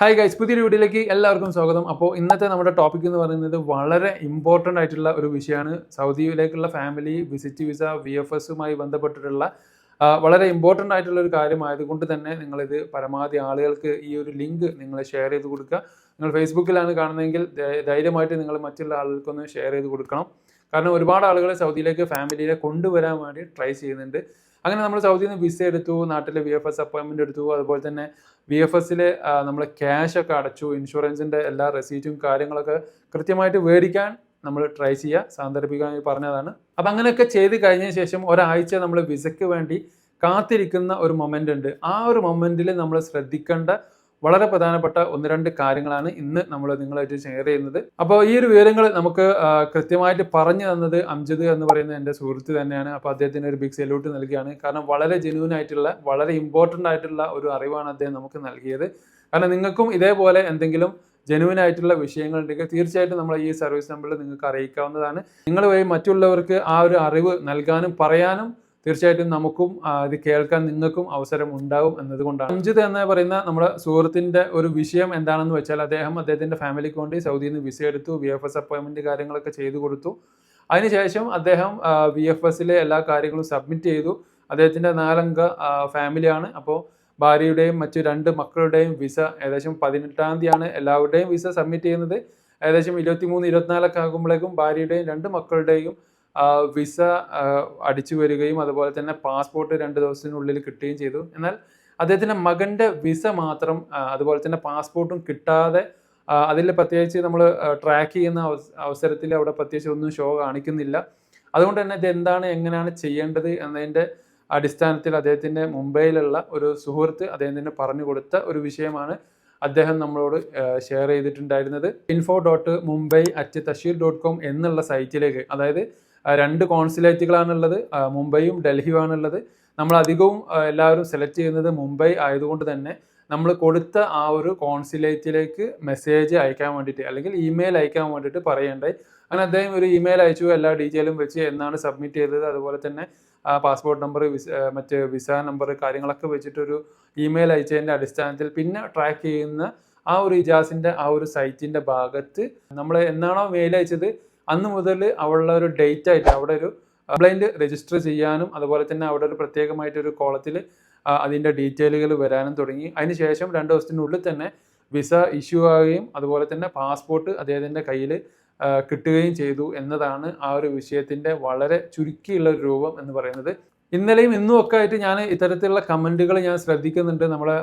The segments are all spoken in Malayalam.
ഹായ് ഗൈസ് പുതിയൊരു വീഡിയോയിലേക്ക് എല്ലാവർക്കും സ്വാഗതം. അപ്പോൾ ഇന്നത്തെ നമ്മുടെ ടോപ്പിക് എന്ന് പറയുന്നത് വളരെ ഇമ്പോർട്ടന്റ് ആയിട്ടുള്ള ഒരു വിഷയമാണ്. സൗദിയിലേക്കുള്ള family visit visa V F എസുമായി ബന്ധപ്പെട്ടിട്ടുള്ള വളരെ ഇമ്പോർട്ടന്റ് ആയിട്ടുള്ള ഒരു കാര്യമായതുകൊണ്ട് തന്നെ നിങ്ങളിത് പരമാവധി ആളുകൾക്ക് ഈ ഒരു ലിങ്ക് നിങ്ങൾ ഷെയർ ചെയ്ത് കൊടുക്കുക. നിങ്ങൾ ഫേസ്ബുക്കിലാണ് കാണുന്നതെങ്കിൽ ധൈര്യമായിട്ട് നിങ്ങൾ മറ്റുള്ള ആളുകൾക്കൊന്ന് ഷെയർ ചെയ്ത് കൊടുക്കണം. കാരണം ഒരുപാട് ആളുകൾ സൗദിയിലേക്ക് ഫാമിലിയെ കൊണ്ടുവരാൻ വേണ്ടി ട്രൈ ചെയ്യുന്നുണ്ട്. അങ്ങനെ നമ്മൾ സൗദിയിൽ നിന്ന് വിസ എടുത്തു നാട്ടിലെ വി എഫ് എസ് അപ്പോയിൻമെന്റ് എടുത്തു അതുപോലെ തന്നെ വി എഫ് എസ്സിൽ നമ്മൾ ക്യാഷ് ഒക്കെ അടച്ചു ഇൻഷുറൻസിന്റെ എല്ലാ റെസീറ്റും കാര്യങ്ങളൊക്കെ കൃത്യമായിട്ട് മേടിക്കാൻ നമ്മൾ ട്രൈ ചെയ്യുക സാന്ദർഭികമായി പറഞ്ഞതാണ്. അപ്പം അങ്ങനെയൊക്കെ ചെയ്ത് കഴിഞ്ഞ ശേഷം ഒരാഴ്ച നമ്മൾ വിസയ്ക്ക് വേണ്ടി കാത്തിരിക്കുന്ന ഒരു മൊമെന്റ് ഉണ്ട്. ആ ഒരു മൊമെന്റിൽ നമ്മൾ ശ്രദ്ധിക്കേണ്ട വളരെ പ്രധാനപ്പെട്ട ഒന്ന് രണ്ട് കാര്യങ്ങളാണ് ഇന്ന് നമ്മൾ നിങ്ങളായിട്ട് ഷെയർ ചെയ്യുന്നത്. അപ്പോൾ ഈ ഒരു വിവരങ്ങൾ നമുക്ക് കൃത്യമായിട്ട് പറഞ്ഞു തന്നത് അംജദ് എന്ന് പറയുന്ന എന്റെ സുഹൃത്ത് തന്നെയാണ്. അപ്പോൾ അദ്ദേഹത്തിന് ഒരു ബിഗ് സെല്യൂട്ട് നൽകിയാണ്. കാരണം വളരെ ജെന്യൂൻ ആയിട്ടുള്ള വളരെ ഇമ്പോർട്ടന്റ് ആയിട്ടുള്ള ഒരു അറിവാണ് അദ്ദേഹം നമുക്ക് നൽകിയത്. കാരണം നിങ്ങൾക്കും ഇതേപോലെ എന്തെങ്കിലും ജെനുവിൻ ആയിട്ടുള്ള വിഷയങ്ങളുണ്ടെങ്കിൽ തീർച്ചയായിട്ടും നമ്മൾ ഈ സർവീസ് നമ്പറിൽ നിങ്ങൾക്ക് അറിയിക്കാവുന്നതാണ്. നിങ്ങൾ വഴി മറ്റുള്ളവർക്ക് ആ ഒരു അറിവ് നൽകാനും പറയാനും തീർച്ചയായിട്ടും നമുക്കും ഇത് കേൾക്കാൻ നിങ്ങൾക്കും അവസരം ഉണ്ടാവും എന്നതുകൊണ്ടാണ്. അഞ്ചിത് എന്ന് പറയുന്ന നമ്മുടെ സുഹൃത്തിന്റെ ഒരു വിഷയം എന്താണെന്ന് വെച്ചാൽ അദ്ദേഹം അദ്ദേഹത്തിന്റെ ഫാമിലിക്ക് വേണ്ടി സൗദിയിൽ നിന്ന് വിസ എടുത്തു വി എഫ് എസ് അപ്പോയിൻമെന്റ് കാര്യങ്ങളൊക്കെ ചെയ്തു കൊടുത്തു. അതിനുശേഷം അദ്ദേഹം വി എഫ് എസിലെ എല്ലാ കാര്യങ്ങളും സബ്മിറ്റ് ചെയ്തു. അദ്ദേഹത്തിന്റെ നാലംഗ ഫാമിലിയാണ് അപ്പോൾ ഭാര്യയുടെയും മറ്റു രണ്ട് മക്കളുടെയും വിസ ഏകദേശം പതിനെട്ടാം തീയതിയാണ് എല്ലാവരുടെയും വിസ സബ്മിറ്റ് ചെയ്യുന്നത്. ഏകദേശം ഇരുപത്തിമൂന്ന് ഇരുപത്തിനാലൊക്കെ ആകുമ്പോഴേക്കും ഭാര്യയുടെയും രണ്ട് മക്കളുടെയും വിസ അടിച്ചു വരികയും അതുപോലെ തന്നെ പാസ്പോർട്ട് രണ്ട് ദിവസത്തിനുള്ളിൽ കിട്ടുകയും ചെയ്തു. എന്നാൽ അദ്ദേഹത്തിന്റെ മകന്റെ വിസ മാത്രം അതുപോലെ തന്നെ പാസ്പോർട്ടും കിട്ടാതെ അതിൽ പ്രത്യേകിച്ച് നമ്മൾ ട്രാക്ക് ചെയ്യുന്ന അവസരത്തിൽ അവിടെ പ്രത്യേകിച്ച് ഒന്നും ഷോ കാണിക്കുന്നില്ല. അതുകൊണ്ട് തന്നെ ഇത് എന്താണ് എങ്ങനെയാണ് ചെയ്യേണ്ടത് എന്നതിന്റെ അടിസ്ഥാനത്തിൽ അദ്ദേഹത്തിന്റെ മുംബൈയിലുള്ള ഒരു സുഹൃത്ത് അദ്ദേഹത്തിന് പറഞ്ഞു കൊടുത്ത ഒരു വിഷയമാണ് അദ്ദേഹം നമ്മളോട് ഷെയർ ചെയ്തിട്ടുണ്ടായിരുന്നത്. Info dot Mumbai at Tasheer dot com എന്നുള്ള സൈറ്റിലേക്ക് അതായത് രണ്ട് കോൺസുലേറ്റുകളാണുള്ളത്. മുംബൈയും ഡൽഹിയുമാണുള്ളത് നമ്മൾ അധികവും എല്ലാവരും സെലക്ട് ചെയ്യുന്നത് മുംബൈ ആയതുകൊണ്ട് തന്നെ നമ്മൾ കൊടുത്ത ആ ഒരു കോൺസുലേറ്റിലേക്ക് മെസ്സേജ് അയക്കാൻ വേണ്ടിയിട്ട് അല്ലെങ്കിൽ ഇമെയിൽ അയക്കാൻ വേണ്ടിയിട്ട് പറയേണ്ടായി അങ്ങനെ അദ്ദേഹം ഒരു ഇമെയിൽ അയച്ചു എല്ലാ ഡീറ്റെയിലും വെച്ച് എന്നാണ് സബ്മിറ്റ് ചെയ്തത്. അതുപോലെ തന്നെ പാസ്പോർട്ട് നമ്പർ മറ്റ് വിസ നമ്പർ കാര്യങ്ങളൊക്കെ വെച്ചിട്ടൊരു ഇമെയിൽ അയച്ചതിന്റെ അടിസ്ഥാനത്തിൽ പിന്നെ ട്രാക്ക് ചെയ്യുന്ന ആ ഒരു ഇജാസിന്റെ ആ ഒരു സൈറ്റിന്റെ ഭാഗത്ത് നമ്മൾ എന്നാണോ മെയിൽ അയച്ചത്? അന്ന് മുതൽ അവളുടെ ഒരു ഡേറ്റ് ആയിട്ട് അവിടെ ഒരു കംപ്ലൈന്റ് രജിസ്റ്റർ ചെയ്യാനും അതുപോലെ തന്നെ അവിടെ ഒരു പ്രത്യേകമായിട്ടൊരു കോളത്തിൽ അതിന്റെ ഡീറ്റെയിലുകൾ വരാനും തുടങ്ങി. അതിനുശേഷം രണ്ട് ദിവസത്തിനുള്ളിൽ തന്നെ വിസ ഇഷ്യൂ ആവുകയും അതുപോലെ തന്നെ പാസ്പോർട്ട് അദ്ദേഹത്തിന്റെ കയ്യിൽ കിട്ടുകയും ചെയ്തു എന്നതാണ് ആ ഒരു വിഷയത്തിന്റെ വളരെ ചുരുക്കിയുള്ള ഒരു രൂപം എന്ന് പറയുന്നത്. ഇന്നലെയും ഇന്നും ഒക്കെ ആയിട്ട് ഞാൻ ഇത്തരത്തിലുള്ള കമന്റുകൾ ഞാൻ ശ്രദ്ധിക്കുന്നുണ്ട്. നമ്മളെ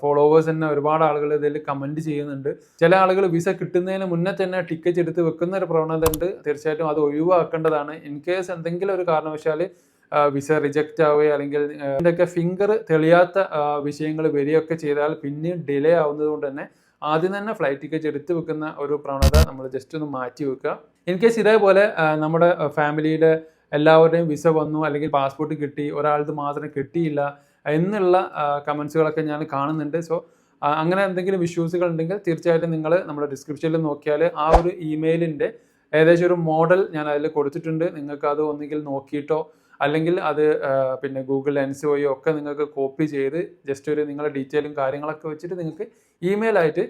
ഫോളോവേഴ്സ് തന്നെ ഒരുപാട് ആളുകൾ ഇതിൽ കമന്റ് ചെയ്യുന്നുണ്ട്. ചില ആളുകൾ വിസ കിട്ടുന്നതിന് മുന്നേ തന്നെ ടിക്കറ്റ് എടുത്ത് വെക്കുന്ന ഒരു പ്രവണത ഉണ്ട്. തീർച്ചയായിട്ടും അത് ഒഴിവാക്കേണ്ടതാണ്. ഇൻ കേസ് എന്തെങ്കിലും ഒരു കാരണവശാൽ വിസ റിജക്റ്റ് ആവുകയോ അല്ലെങ്കിൽ ഇതിന്റെയൊക്കെ ഫിംഗർ തെളിയാത്ത വിഷയങ്ങൾ വരികയൊക്കെ ചെയ്താൽ പിന്നെയും ഡിലേ ആവുന്നത് കൊണ്ട് തന്നെ ആദ്യം തന്നെ ഫ്ലൈറ്റ് ടിക്കറ്റ് എടുത്ത് വെക്കുന്ന ഒരു പ്രവണത നമ്മൾ ജസ്റ്റ് ഒന്ന് മാറ്റി വെക്കുക. ഇൻ കേസ് ഇതേപോലെ നമ്മുടെ ഫാമിലിയുടെ എല്ലാവരുടെയും വിസ വന്നു അല്ലെങ്കിൽ പാസ്പോർട്ട് കിട്ടി ഒരാളത് മാത്രം കിട്ടിയില്ല എന്നുള്ള കമൻസുകളൊക്കെ ഞാൻ കാണുന്നുണ്ട്. സോ അങ്ങനെ എന്തെങ്കിലും ഇഷ്യൂസുകൾ ഉണ്ടെങ്കിൽ തീർച്ചയായിട്ടും നിങ്ങൾ നമ്മുടെ ഡിസ്ക്രിപ്ഷനിൽ നോക്കിയാൽ ആ ഒരു ഇമെയിലിന്റെ ഏകദേശം ഒരു മോഡൽ ഞാൻ അതിൽ കൊടുത്തിട്ടുണ്ട്. നിങ്ങൾക്ക് അത് ഒന്നുകിൽ നോക്കിയിട്ടോ അല്ലെങ്കിൽ അത് പിന്നെ ഗൂഗിൾ ലെൻസ് വഴിയോ ഒക്കെ നിങ്ങൾക്ക് കോപ്പി ചെയ്ത് ജസ്റ്റ് ഒരു നിങ്ങളുടെ ഡീറ്റെയിലും കാര്യങ്ങളൊക്കെ വെച്ചിട്ട് നിങ്ങൾക്ക് ഇമെയിലായിട്ട്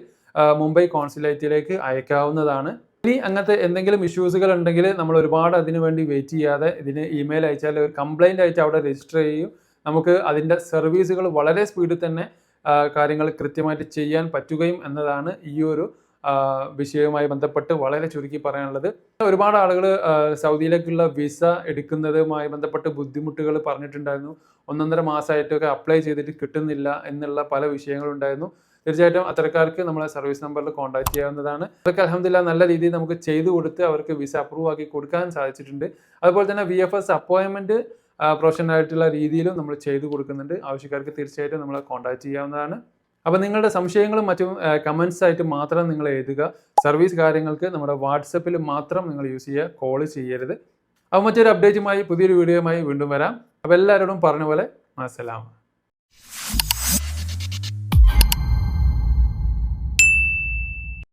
മുംബൈ കോൺസുലേറ്റിലേക്ക് അയക്കാവുന്നതാണ്. ഇനി അങ്ങനത്തെ എന്തെങ്കിലും ഇഷ്യൂസുകൾ ഉണ്ടെങ്കിൽ നമ്മൾ ഒരുപാട് അതിന് വേണ്ടി വെയിറ്റ് ചെയ്യാതെ ഇതിന് ഇമെയിൽ അയച്ചാൽ ഒരു കംപ്ലൈന്റ് അയച്ച് അവിടെ രജിസ്റ്റർ ചെയ്യും നമുക്ക് അതിന്റെ സർവീസുകൾ വളരെ സ്പീഡിൽ തന്നെ കാര്യങ്ങൾ കൃത്യമായിട്ട് ചെയ്യാൻ പറ്റുകയും എന്നതാണ് ഈ ഒരു വിഷയവുമായി ബന്ധപ്പെട്ട് വളരെ ചുരുക്കി പറയാനുള്ളത്. ഒരുപാട് ആളുകൾ സൗദിയിലേക്കുള്ള വിസ എടുക്കുന്നതുമായി ബന്ധപ്പെട്ട് ബുദ്ധിമുട്ടുകൾ പറഞ്ഞിട്ടുണ്ടായിരുന്നു. ഒന്നൊന്നര മാസമായിട്ടൊക്കെ അപ്ലൈ ചെയ്തിട്ട് കിട്ടുന്നില്ല എന്നുള്ള പല വിഷയങ്ങളുണ്ടായിരുന്നു. തീർച്ചയായിട്ടും അത്തരക്കാർക്ക് നമ്മളെ സർവീസ് നമ്പറിൽ കോൺടാക്ട് ചെയ്യാവുന്നതാണ്. അതൊക്കെ അലഹമില്ല നല്ല രീതിയിൽ നമുക്ക് ചെയ്തു കൊടുത്ത് അവർക്ക് വിസ അപ്രൂവ് ആക്കി കൊടുക്കാൻ സാധിച്ചിട്ടുണ്ട്. അതുപോലെ തന്നെ വി എഫ് എസ് അപ്പോയിൻമെന്റ് പ്രൊഫഷണൽ ആയിട്ടുള്ള രീതിയിലും നമ്മൾ ചെയ്തു കൊടുക്കുന്നുണ്ട്. ആവശ്യക്കാർക്ക് തീർച്ചയായിട്ടും നമ്മളെ കോൺടാക്ട് ചെയ്യാവുന്നതാണ്. അപ്പോൾ നിങ്ങളുടെ സംശയങ്ങളും മറ്റും കമൻസ് ആയിട്ട് മാത്രം നിങ്ങൾ എഴുതുക. സർവീസ് കാര്യങ്ങൾക്ക് നമ്മുടെ വാട്സപ്പിൽ മാത്രം നിങ്ങൾ യൂസ് ചെയ്യുക. കോൾ ചെയ്യരുത്. അപ്പോൾ മറ്റൊരു അപ്ഡേറ്റുമായി പുതിയൊരു വീഡിയോയുമായി വീണ്ടും വരാം. അപ്പോൾ എല്ലാവരോടും പറഞ്ഞ പോലെ അസ്സലാം